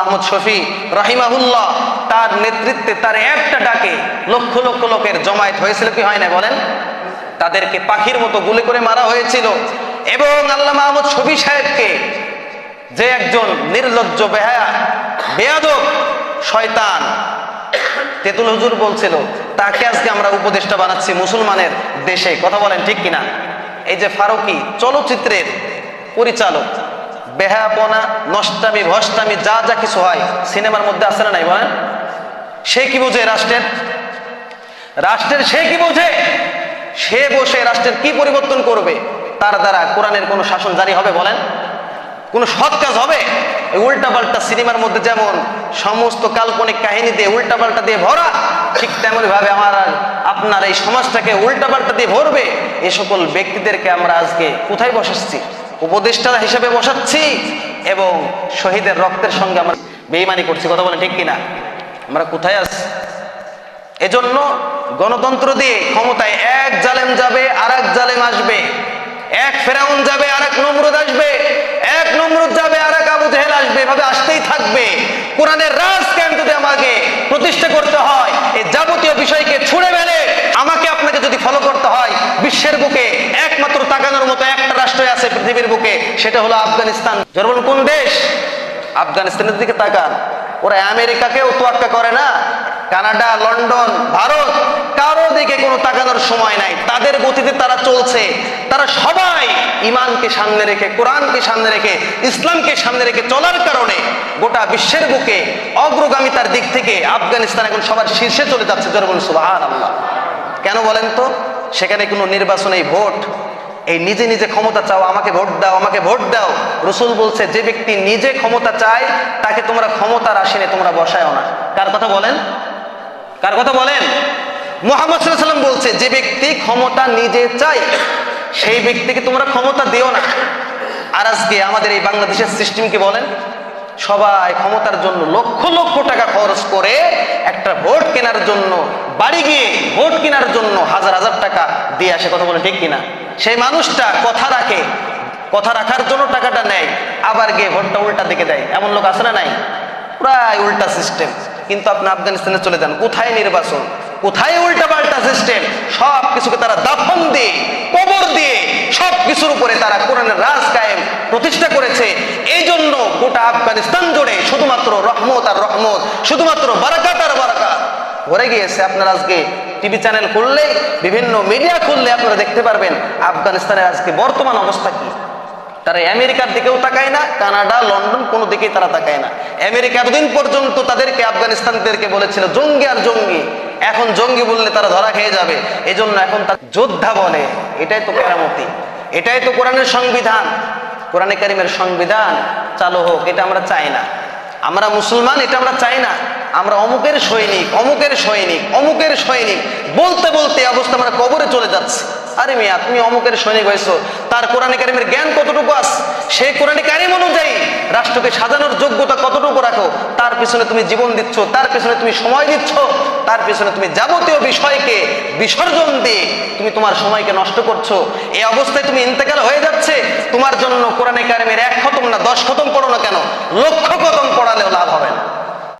আহমদ শফি রাহিমাহুল্লাহ, তার নেতৃত্বে তার একটা ডাকে লক্ষ লক্ষ লোকের জমায়েত হয়েছিল, কি হয় না বলেন? তাদেরকে পাখির মতো গুলি করে মারা হয়েছিল। এবং আল্লাহ আহমদ শফি সাহেবকে যে একজন নির্লজ্জ, বেহায়া, বেয়াদব শয়তান তেতুল হুজুর বলছিল, তাকে আজকে আমরা উপদেষ্টা বানাচ্ছি মুসলমানের দেশে। কথা বলেন ঠিক কিনা? এই যে ফারুকি চলচ্চিত্রের পরিচালক বেহায়াপনা, নষ্টামি, ভষ্টামি, যা যা কিছু হয়, সিনেমার মধ্যে আছে না নাই বলেন? সে কি বোঝে রাষ্ট্রের? রাষ্ট্রের সে কি বোঝে? সে বসে রাষ্ট্রের কি পরিবর্তন করবে? তার দ্বারা কোরআনের কোনো শাসন জারি হবে বলেন? কোনো সৎ কাজ হবে? এই উল্টাপাল্টা সিনেমার মধ্যে যেমন সমস্ত কাল্পনিক কাহিনী দিয়ে উল্টাপাল্টা দিয়ে ভরা, ঠিক তেমনি ভাবে আমার আপনার এই সমাজটাকে উল্টাপাল্টা দিয়ে ভরবে, এ সকল ব্যক্তিদেরকে আমরা আজকে কোথায় বসাচ্ছি? উপদেষ্টা হিসেবে বসাচ্ছি এবং শহীদের রক্তের সঙ্গে আমরা বেইমানি করছি, কথা বলেন ঠিক কিনা? আমরা কোথায় আছি? এজন্য গণতন্ত্র দিয়ে ক্ষমতায় এক জালেম যাবে আর এক জালেম আসবে। এক ফেরাউন যাবে আর এক নমরুদ আসবে। এক নমরুদ যাবে আর এক আবু জেহেল আসবে। এভাবে আসতেই থাকবে। কোরআনের রাজ কেন যদি আমাকে প্রতিষ্ঠা করতে হয় এই যাবতীয় বিষয়কে ছুড়ে ফেলে আমাকে আপনাকে যদি ফলো করতে হয় বিশ্বের বুকে একমাত্র তাকানোর মতো রাষ্ট্র আছে পৃথিবীর বুকে, সেটা হলো আফগানিস্তান। যেমন কোন দেশ? আফগানিস্তানের দিকে তাকান। ওরা আমেরিকাকেও তোয়াক্কা করে না। কানাডা, লন্ডন, ভারত, কারও দিকে কোনো তাকানোর সময় নাই। তাদের গতিতে তারা চলছে। তারা সবাই ইমানকে সামনে রেখে, কোরআনকে সামনে রেখে, ইসলামকে সামনে রেখে চলার কারণে গোটা বিশ্বের বুকে অগ্রগামিতার দিক থেকে আফগানিস্তান এখন সবার শীর্ষে চলে যাচ্ছে। জরবুল সুবাহান আল্লাহ কেন বলেন তো? সেখানে কোনো নির্বাচনে ভোট এই নিজে নিজে ক্ষমতা চাও, আমাকে ভোট দাও, আমাকে ভোট দাও। রসুল বলছে, যে ব্যক্তি নিজে ক্ষমতা চায়, তাকে তোমরা ক্ষমতার আসেনে তোমরা বসায়ও না। কার কথা বলেন? কার কথা বলেন? মোহাম্মদ সাল্লাম বলছে, যে ব্যক্তি ক্ষমতা নিজে চায়, সেই ব্যক্তিকে তোমরা ক্ষমতা দিও না। আর আজকে আমাদের এই বাংলাদেশের সিস্টেমকে বলেন? সবাই ক্ষমতার জন্য লক্ষ লক্ষ টাকা খরচ করে একটা ভোট কেনার জন্য, বাড়ি গিয়ে ভোট কেনার জন্য হাজার হাজার টাকা দিয়ে আসে, কথা বলে ঠিক কিনা? সেই মানুষটা কথা রাখে। কথা রাখার জন্য টাকাটা নেয়, আবার গিয়ে ভোটটা উল্টা দিকে দেয়। এমন লোক না নাই? প্রায় উল্টা সিস্টেম কিন্তু আপনি আফগানিস্তানে চলে যান, কোথায় নির্বাচন? কোথায় উল্টা পাল্টা সিস্টেম সব কিছুকে তারা দাফন দিয়ে কবর দিয়ে, সব কিছুর উপরে তারা কোরআনের রাজ কায়েম প্রতিষ্ঠা করেছে। এই জন্য গোটা আফগানিস্তান জুড়ে শুধুমাত্র রহমত আর রহমত, শুধুমাত্র বারাকাত আর বারাকাত। ভরে গিয়েছে আপনারা আজকে টিভি চ্যানেল খুললে, বিভিন্ন মিডিয়া খুললে আপনারা দেখতে পারবেন আফগানিস্তানের আজকে বর্তমান অবস্থা কি। তারা আমেরিকার দিকেও তাকায় না, কানাডা, লন্ডন কোনো দিকেই তারা তাকায় না। আমেরিকা এতদিন পর্যন্ত তাদেরকে, আফগানিস্তানদেরকে বলেছিল, জঙ্গি আর জঙ্গি। এখন জঙ্গি বললে তারা ধরা খেয়ে যাবে। এজন্য এখন তার যোদ্ধা বলে। এটাই তো কেরামতি। এটাই তো কোরআনের সংবিধান। কোরআনে কারিমের সংবিধান চালু হোক, এটা আমরা চাই না। আমরা মুসলমান, এটা আমরা চাই না। আমরা অমুকের সৈনিক অমুকের সৈনিক অমুকের সৈনিক। বলতে বলতে অবস্থা আমরা কবরে চলে যাচ্ছি। আরে মিয়া, তুমি অমুকের সৈনিক হয়েছো। তার কোরআনে কারিমের জ্ঞান কতটুকু আস সেই কোরআনে কারিম অনুযায়ী রাষ্ট্রকে সাজানোর যোগ্যতা কতটুকু রাখো? তার পিছনে তুমি জীবন দিচ্ছ, তার পিছনে তুমি সময় দিচ্ছ, তার পিছনে তুমি যাবতীয় বিষয়কে বিসর্জন দিয়ে তুমি তোমার সময়কে নষ্ট করছ। এই অবস্থায় তুমি ইন্তেকাল হয়ে যাচ্ছে। তোমার জন্য কোরআনে কারিমের এক খতম না দশ খতম পড়ো না কেন? লক্ষ খতম পড়ালেও লাভ হবে না।